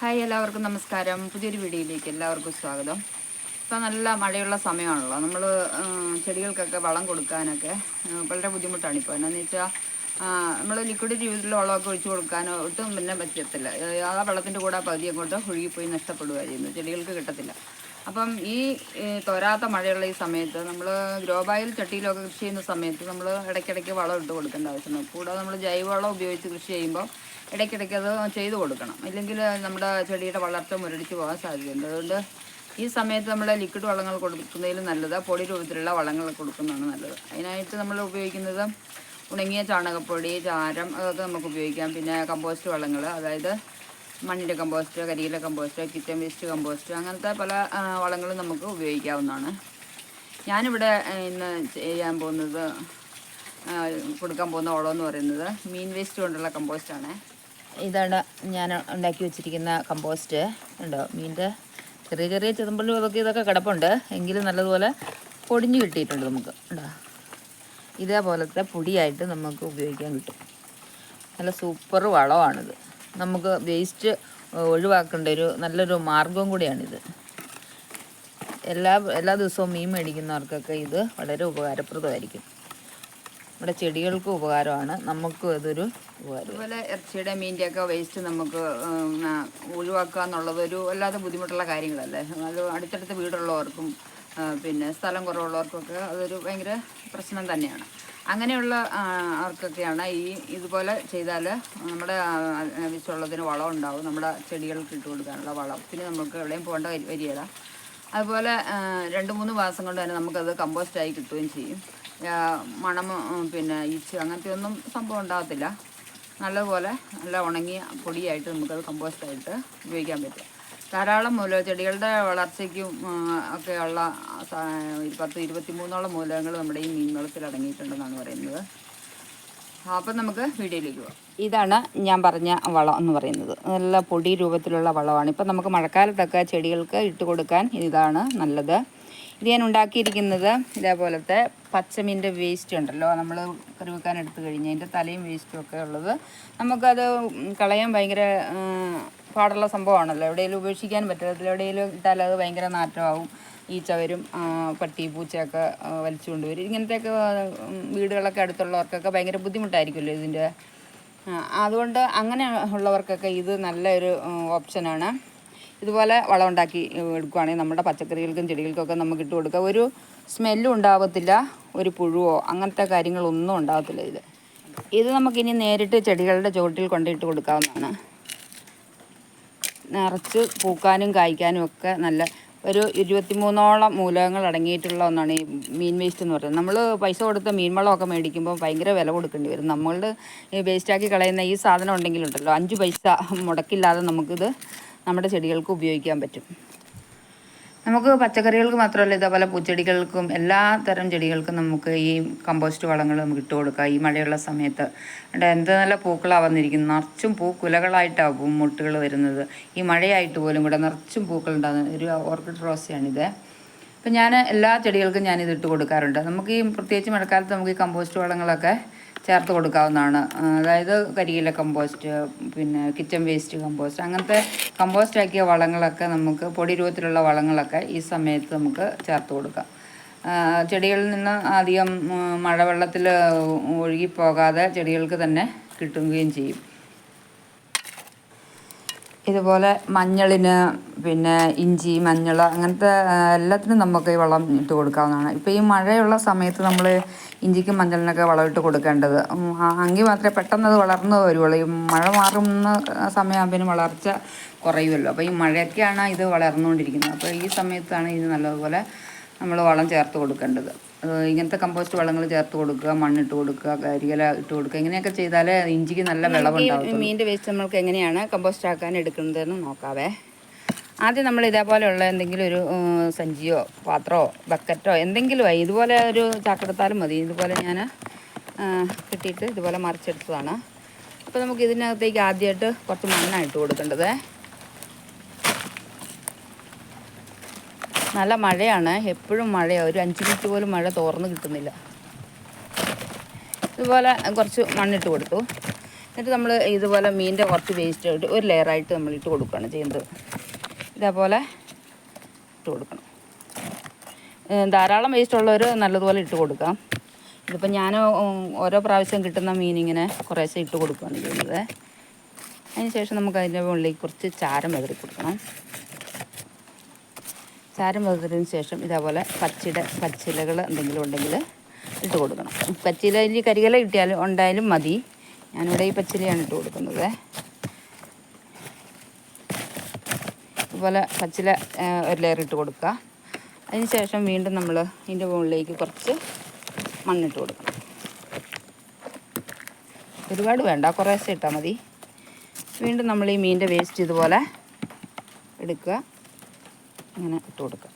Hi എല്ലാവർക്കും നമസ്കാരം. പുതിയൊരു വീഡിയോയിലേക്ക് എല്ലാവർക്കും സ്വാഗതം. ഇപ്പം നല്ല മഴയുള്ള സമയമാണല്ലോ. നമ്മൾ ചെടികൾക്കൊക്കെ വളം കൊടുക്കാനൊക്കെ വളരെ ബുദ്ധിമുട്ടാണ് ഇപ്പോൾ എന്നാന്ന് വെച്ചാൽ നമ്മൾ ലിക്വിഡ് രീതിയിലുള്ള വളമൊക്കെ ഒഴിച്ചു കൊടുക്കാനോ ഒട്ടും പിന്നെ പറ്റത്തില്ല. ആ വെള്ളത്തിന്റെ കൂടെ പകുതി അങ്ങോട്ട് ഒഴുകിപ്പോയി നഷ്ടപ്പെടുകയാണ് ചെയ്യുന്നത്. ചെടികൾക്ക് കിട്ടത്തില്ല. അപ്പം ഈ തോരാത്ത മഴയുള്ള ഈ സമയത്ത് നമ്മൾ ഗ്രോബായിൽ ചട്ടിയിലൊക്കെ കൃഷി ചെയ്യുന്ന സമയത്ത് നമ്മൾ ഇടയ്ക്കിടയ്ക്ക് വളം ഇട്ട് കൊടുക്കേണ്ട ആവശ്യമുണ്ട്. കൂടാതെ നമ്മൾ ജൈവവളം ഉപയോഗിച്ച് കൃഷി ചെയ്യുമ്പോൾ ഇടയ്ക്കിടയ്ക്ക് അത് ചെയ്തു കൊടുക്കണം. ഇല്ലെങ്കിൽ നമ്മുടെ ചെടിയുടെ വളർച്ച മുരടിച്ച് പോകാൻ സാധ്യതയുണ്ട്. അതുകൊണ്ട് ഈ സമയത്ത് നമ്മൾ ലിക്വിഡ് വളങ്ങൾ കൊടുക്കുന്നതിലും നല്ലത് പൊടി രൂപത്തിലുള്ള വളങ്ങൾ കൊടുക്കുന്നതാണ് നല്ലത്. അതിനായിട്ട് നമ്മൾ ഉപയോഗിക്കുന്നത് ഉണങ്ങിയ ചാണകപ്പൊടി ചാരം അതൊക്കെ നമുക്ക് ഉപയോഗിക്കാം. പിന്നെ കമ്പോസ്റ്റ് വളങ്ങൾ അതായത് മണ്ണിന്റെ കമ്പോസ്റ്റ് കരിയിലെ കമ്പോസ്റ്റ് കിച്ചൺ വേസ്റ്റ് കമ്പോസ്റ്റ് അങ്ങനത്തെ പല വളങ്ങളും നമുക്ക് ഉപയോഗിക്കാവുന്നതാണ്. ഞാനിവിടെ ഇന്ന് ചെയ്യാൻ പോകുന്നത് കൊടുക്കാൻ പോകുന്ന വളം എന്ന് പറയുന്നത് മീൻ വേസ്റ്റ് കൊണ്ടുള്ള കമ്പോസ്റ്റാണ്. ഇതാണ് ഞാൻ ഉണ്ടാക്കി വെച്ചിരിക്കുന്ന കമ്പോസ്റ്റ്. ഉണ്ടോ മീന്റെ ചെറിയ ചെറിയ ചെറുമ്പലും അതൊക്കെ ഇതൊക്കെ കിടപ്പുണ്ട്. എങ്കിലും നല്ലതുപോലെ പൊടിഞ്ഞു കിട്ടിയിട്ടുണ്ട് നമുക്ക്. ഉണ്ടോ ഇതേപോലത്തെ പൊടിയായിട്ട് നമുക്ക് ഉപയോഗിക്കാൻ കിട്ടും. നല്ല സൂപ്പർ വളമാണിത്. നമുക്ക് വേസ്റ്റ് ഒഴിവാക്കേണ്ട ഒരു നല്ലൊരു മാർഗവും കൂടിയാണിത്. എല്ലാ എല്ലാ ദിവസവും മീൻ മേടിക്കുന്നവർക്കൊക്കെ ഇത് വളരെ ഉപകാരപ്രദമായിരിക്കും. നമ്മുടെ ചെടികൾക്കും ഉപകാരമാണ്. നമുക്കും ഇതൊരു ഉപകാരം അതുപോലെ ഇറച്ചിയുടെ മീന്റെയൊക്കെ വേസ്റ്റ് നമുക്ക് ഒഴിവാക്കുക എന്നുള്ളത് ഒരു വല്ലാതെ ബുദ്ധിമുട്ടുള്ള കാര്യങ്ങളല്ലേ? അത് അടുത്തടുത്ത് വീടുള്ളവർക്കും പിന്നെ സ്ഥലം കുറവുള്ളവർക്കൊക്കെ അതൊരു ഭയങ്കര പ്രശ്നം തന്നെയാണ്. അങ്ങനെയുള്ള ആർക്കൊക്കെയാണ് ഈ ഇതുപോലെ ചെയ്താൽ നമ്മുടെ ആവശ്യമുള്ളതിന് വളം ഉണ്ടാവും. നമ്മുടെ ചെടികൾക്ക് ഇട്ട് കൊടുക്കാനുള്ള വളം. പിന്നെ നമുക്ക് എവിടെയും പോകേണ്ട വരി- വരികയില്ല അതുപോലെ രണ്ട് മൂന്ന് മാസം കൊണ്ട് തന്നെ നമുക്കത് കമ്പോസ്റ്റായി കിട്ടുകയും ചെയ്യും. മണം പിന്നെ ഈച്ച് അങ്ങനത്തെ ഒന്നും സംഭവം ഉണ്ടാകത്തില്ല. നല്ലപോലെ നല്ല ഉണങ്ങിയ പൊടിയായിട്ട് നമുക്കത് കമ്പോസ്റ്റായിട്ട് ഉപയോഗിക്കാൻ പറ്റും. ധാരാളം മൂല ചെടികളുടെ വളർച്ചയ്ക്കും ഒക്കെയുള്ള പത്ത് ഇരുപത്തി മൂന്നോളം മൂലകങ്ങൾ നമ്മുടെ ഈ മീൻ വെള്ളത്തിൽ അടങ്ങിയിട്ടുണ്ടെന്നാണ് പറയുന്നത്. അപ്പം നമുക്ക് വീഡിയോയിലേക്ക് പോകാം. ഇതാണ് ഞാൻ പറഞ്ഞ വളം എന്ന് പറയുന്നത്. നല്ല പൊടി രൂപത്തിലുള്ള വളമാണ്. ഇപ്പം നമുക്ക് മഴക്കാലത്തൊക്കെ ചെടികൾക്ക് ഇട്ട് കൊടുക്കാൻ ഇതാണ് നല്ലത്. ഇത് ഞാൻ ഉണ്ടാക്കിയിരിക്കുന്നത് ഇതേപോലത്തെ പച്ചമീന്റെ വേസ്റ്റ് ഉണ്ടല്ലോ. നമ്മൾ കറി വെക്കാൻ എടുത്തു കഴിഞ്ഞ് അതിന്റെ തലയും വേസ്റ്റും ഒക്കെ ഉള്ളത്. നമുക്കത് കളയാൻ ഭയങ്കര പാടുള്ള സംഭവമാണല്ലോ. എവിടെയെങ്കിലും ഉപേക്ഷിക്കാൻ പറ്റത്തില്ല എവിടെയെങ്കിലും ഇട്ടാൽ അത് ഭയങ്കര നാറ്റമാവും. ഈച്ച പട്ടി പൂച്ചയൊക്കെ വലിച്ചുകൊണ്ട് വരും ഇങ്ങനത്തെയൊക്കെ വീടുകളൊക്കെ അടുത്തുള്ളവർക്കൊക്കെ ഭയങ്കര ബുദ്ധിമുട്ടായിരിക്കുമല്ലോ ഇതിന്റെ അതുകൊണ്ട് അങ്ങനെ ഉള്ളവർക്കൊക്കെ ഇത് നല്ലൊരു ഓപ്ഷനാണ്. ഇതുപോലെ വളം ഉണ്ടാക്കി എടുക്കുകയാണെങ്കിൽ നമ്മുടെ പച്ചക്കറികൾക്കും ചെടികൾക്കൊക്കെ നമുക്ക് ഇട്ട് കൊടുക്കാം. ഒരു സ്മെല്ലും ഉണ്ടാകത്തില്ല ഒരു പുഴുവോ അങ്ങനത്തെ കാര്യങ്ങളൊന്നും ഉണ്ടാകത്തില്ല ഇത്. ഇത് നമുക്കിനി നേരിട്ട് ചെടികളുടെ ചുവട്ടിൽ കൊണ്ടിട്ട് കൊടുക്കാവുന്നതാണ്. നിറച്ച് പൂക്കാനും കായ്ക്കാനും ഒക്കെ നല്ല ഒരു ഇരുപത്തിമൂന്നോളം മൂലകങ്ങൾ അടങ്ങിയിട്ടുള്ള ഒന്നാണ് ഈ മീൻ വേസ്റ്റ് എന്ന് പറയുന്നത്. നമ്മൾ പൈസ കൊടുത്ത മീൻവളമൊക്കെ മേടിക്കുമ്പോൾ ഭയങ്കര വില കൊടുക്കേണ്ടി വരും. നമ്മളുടെ വേസ്റ്റാക്കി കളയുന്ന ഈ സാധനം ഉണ്ടെങ്കിലുണ്ടല്ലോ അഞ്ച് പൈസ മുടക്കില്ലാതെ നമുക്കിത് നമ്മുടെ ചെടികൾക്ക് ഉപയോഗിക്കാൻ പറ്റും. നമുക്ക് പച്ചക്കറികൾക്ക് മാത്രമല്ല ഇതേപോലെ പൂച്ചെടികൾക്കും എല്ലാ തരം ചെടികൾക്കും നമുക്ക് ഈ കമ്പോസ്റ്റ് വളങ്ങൾ നമുക്ക് ഇട്ട് കൊടുക്കാം. ഈ മഴയുള്ള സമയത്ത്. എന്ത് നല്ല പൂക്കളാണ് വന്നിരിക്കുന്നത്. നിറച്ചും പൂക്കുലകളായിട്ടാണ് പൂ മുട്ടുകൾ വരുന്നത്. ഈ മഴയായിട്ട് പോലും ഇവിടെ നിറച്ചും പൂക്കളുണ്ടാകുന്നത് ഒരു ഓർക്കിഡ് റോസയാണിത്. അപ്പം ഞാൻ എല്ലാ ചെടികൾക്കും ഞാനിത് ഇട്ട് കൊടുക്കാറുണ്ട്. നമുക്ക് ഈ പ്രത്യേകിച്ച് മഴക്കാലത്ത് നമുക്ക് ഈ കമ്പോസ്റ്റ് വളങ്ങളൊക്കെ ചേർത്ത് കൊടുക്കാവുന്നതാണ്. അതായത് കരിയില കമ്പോസ്റ്റ് പിന്നെ കിച്ചൺ വേസ്റ്റ് കമ്പോസ്റ്റ് അങ്ങനത്തെ കമ്പോസ്റ്റ് ആക്കിയ വളങ്ങളൊക്കെ നമുക്ക് പൊടി രൂപത്തിലുള്ള വളങ്ങളൊക്കെ ഈ സമയത്ത് നമുക്ക് ചേർത്ത് കൊടുക്കാം. ചെടികളിൽ നിന്ന് അധികം മഴവെള്ളത്തിൽ ഒഴുകിപ്പോകാതെ ചെടികൾക്ക് തന്നെ കിട്ടുകയും ചെയ്യും. ഇതുപോലെ മഞ്ഞളിന് പിന്നെ ഇഞ്ചി മഞ്ഞൾ അങ്ങനത്തെ എല്ലാത്തിനും നമുക്ക് ഈ വളം ഇട്ട് കൊടുക്കാവുന്നതാണ്. ഇപ്പോൾ ഈ മഴയുള്ള സമയത്ത് നമ്മൾ ഇഞ്ചിക്കും മഞ്ഞളിനൊക്കെ വളമിട്ട് കൊടുക്കേണ്ടത്. അങ്ങി മാത്രമേ പെട്ടെന്ന് അത് വളർന്നു വരുള്ളൂ ഈ മഴ മാറുന്ന സമയമാകുമ്പോൾ വളർച്ച കുറയുമല്ലോ. അപ്പോൾ ഈ മഴയൊക്കെയാണ് ഇത് വളർന്നുകൊണ്ടിരിക്കുന്നത്. അപ്പോൾ ഈ സമയത്താണ് ഇത് നല്ലതുപോലെ നമ്മൾ വളം ചേർത്ത് കൊടുക്കേണ്ടത്. ഇങ്ങനത്തെ കമ്പോസ്റ്റ് വളങ്ങൾ ചേർത്ത് കൊടുക്കുക മണ്ണിട്ട് കൊടുക്കുക കരിയില ഇട്ട് കൊടുക്കുക ഇങ്ങനെയൊക്കെ ചെയ്താലേ ഇഞ്ചിക്ക് നല്ല വിളവുണ്ടാവും മീനിന്റെ വേസ്റ്റ് നമ്മൾക്ക് എങ്ങനെയാണ് കമ്പോസ്റ്റ് ആക്കാൻ എടുക്കുന്നതെന്ന് നോക്കാവേ. ആദ്യം നമ്മൾ ഇതേപോലെയുള്ള എന്തെങ്കിലും ഒരു സഞ്ചിയോ പാത്രമോ ബക്കറ്റോ എന്തെങ്കിലും ആയി ഇതുപോലെ ഒരു ചാക്കെടുത്താലും മതി. ഇതുപോലെ ഞാൻ കിട്ടിയിട്ട് ഇതുപോലെ മറിച്ചെടുത്തതാണ്. അപ്പോൾ നമുക്ക് ഇതിനകത്തേക്ക് ആദ്യമായിട്ട് കുറച്ച് മണ്ണായിട്ട് ഇട്ട് കൊടുക്കേണ്ടത്. നല്ല മഴയാണ്. എപ്പോഴും മഴയാണ് ഒരു അഞ്ച് മിനിറ്റ് പോലും മഴ തോർന്ന് കിട്ടുന്നില്ല. ഇതുപോലെ കുറച്ച് മണ്ണിട്ട് കൊടുത്തു. എന്നിട്ട് നമ്മൾ ഇതുപോലെ മീനിന്റെ കുറച്ച് വേസ്റ്റ് ആയിട്ട് ഒരു ലെയറായിട്ട് നമ്മൾ ഇട്ട് കൊടുക്കുകയാണ് ചെയ്യുന്നത്. ഇതേപോലെ ഇട്ട് കൊടുക്കണം. ധാരാളം വേസ്റ്റ് ഉള്ളവർ നല്ലതുപോലെ ഇട്ട് കൊടുക്കാം. ഇതിപ്പോൾ ഞാൻ ഓരോ പ്രാവശ്യം കിട്ടുന്ന മീനിങ്ങനെ കുറേശ്ശെ ഇട്ട് കൊടുക്കുകയാണ് ചെയ്യുന്നത്. അതിന് ശേഷം നമുക്ക് അതിന്റെ മുകളിലേക്ക് കുറച്ച് ചാരം വെതറി കൊടുക്കണം. ചാരം വെതറിയതിന് ശേഷം ഇതേപോലെ പച്ചില പച്ചിലകൾ എന്തെങ്കിലും ഉണ്ടെങ്കിൽ ഇട്ട് കൊടുക്കണം. പച്ചില ഇനി കരികല കിട്ടിയാലും ഉണ്ടായാലും മതി. ഞാനിവിടെ ഈ പച്ചിലയാണ് ഇട്ട് കൊടുക്കുന്നത്. ഇതുപോലെ പച്ചില ഒരു ലെയർ ഇട്ട് കൊടുക്കുക. അതിന് ശേഷം വീണ്ടും നമ്മൾ ഇതിന്റെ മുകളിലേക്ക് കുറച്ച് മണ്ണിട്ട് കൊടുക്കണം. ഒരുപാട് വേണ്ട കുറേശ്ശെ ഇട്ടാൽ മതി. വീണ്ടും നമ്മൾ ഈ മീനിന്റെ വേസ്റ്റ് ഇതുപോലെ എടുക്കുക. ഇങ്ങനെ ഇട്ട് കൊടുക്കുക.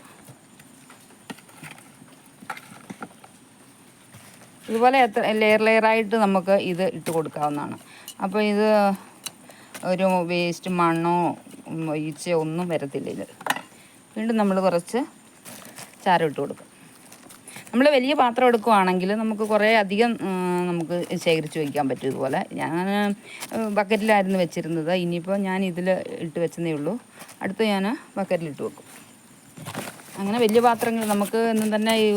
ഇതുപോലെ എത്ര ലെയർ ലെയറായിട്ട് നമുക്ക് ഇത് ഇട്ട് കൊടുക്കാവുന്നതാണ്. അപ്പോൾ ഇത് ഒരു വേസ്റ്റ് മണ്ണോ ഈച്ചയോ ഒന്നും വരത്തില്ല ഇത്. വീണ്ടും നമ്മൾ കുറച്ച് ചാരം ഇട്ട് കൊടുക്കും. നമ്മൾ വലിയ പാത്രം എടുക്കുവാണെങ്കിൽ നമുക്ക് കുറേ അധികം നമുക്ക് ശേഖരിച്ച് വയ്ക്കാൻ പറ്റും ഇതുപോലെ. ഞാൻ ബക്കറ്റിലായിരുന്നു വെച്ചിരുന്നത്. ഇനിയിപ്പോൾ ഞാൻ ഇതിൽ ഇട്ട് വെച്ചതേ ഉള്ളൂ. അടുത്ത് ഞാൻ ബക്കറ്റിലിട്ട് വെക്കും. അങ്ങനെ വലിയ പാത്രങ്ങൾ നമുക്ക് എന്നും തന്നെ ഈ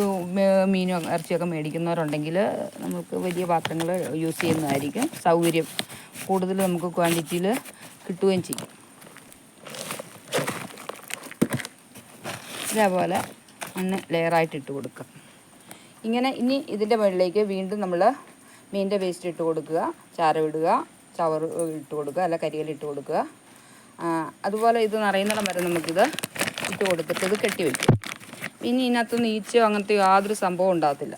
മീനും ഇറച്ചിയൊക്കെ മേടിക്കുന്നവരുണ്ടെങ്കിൽ നമുക്ക് വലിയ പാത്രങ്ങൾ യൂസ് ചെയ്യുന്നതായിരിക്കും. സൗകര്യം കൂടുതൽ നമുക്ക് ക്വാണ്ടിറ്റിയിൽ കിട്ടുകയും ചെയ്യും. ഇതേപോലെ മണ്ണ് ലെയറായിട്ട് ഇട്ട് കൊടുക്കുക ഇങ്ങനെ ഇനി ഇതിന്റെ മുകളിലേക്ക് വീണ്ടും നമ്മൾ മീനിന്റെ വേസ്റ്റ് ഇട്ട് കൊടുക്കുക. ചാരം ചവർ ഇട്ട് കൊടുക്കുക അല്ല കരികൽ ഇട്ട് കൊടുക്കുക. അതുപോലെ ഇത് നിറയുന്നിടം വരെ നമുക്കിത് ഇട്ട് കൊടുത്തിട്ട് ഇത് കെട്ടി വയ്ക്കും ഇനി ഇതിനകത്ത് നീച്ചോ അങ്ങനത്തെ യാതൊരു സംഭവം ഉണ്ടാകത്തില്ല.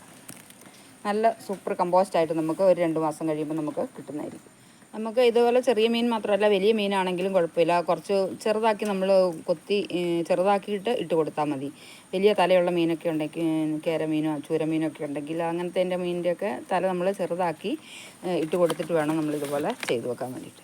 നല്ല സൂപ്പർ കമ്പോസ്റ്റ് ആയിട്ട് നമുക്ക് ഒരു രണ്ട് മാസം കഴിയുമ്പോൾ നമുക്ക് കിട്ടുന്നതായിരിക്കും. നമുക്ക് ഇതുപോലെ ചെറിയ മീൻ മാത്രമല്ല വലിയ മീനാണെങ്കിലും കുഴപ്പമില്ല. കുറച്ച് ചെറുതാക്കി നമ്മൾ കൊത്തി ചെറുതാക്കിയിട്ട് ഇട്ട് കൊടുത്താൽ മതി. വലിയ തലയുള്ള മീനൊക്കെ ഉണ്ടെങ്കിൽ കേരമീനോ ചൂരമീനോ ഒക്കെ ഉണ്ടെങ്കിൽ അങ്ങനത്തെ എന്റെ മീനിന്റെയൊക്കെ തല നമ്മൾ ചെറുതാക്കി ഇട്ട് കൊടുത്തിട്ട് വേണം നമ്മളിതുപോലെ ചെയ്ത് വെക്കാൻ വേണ്ടിയിട്ട്.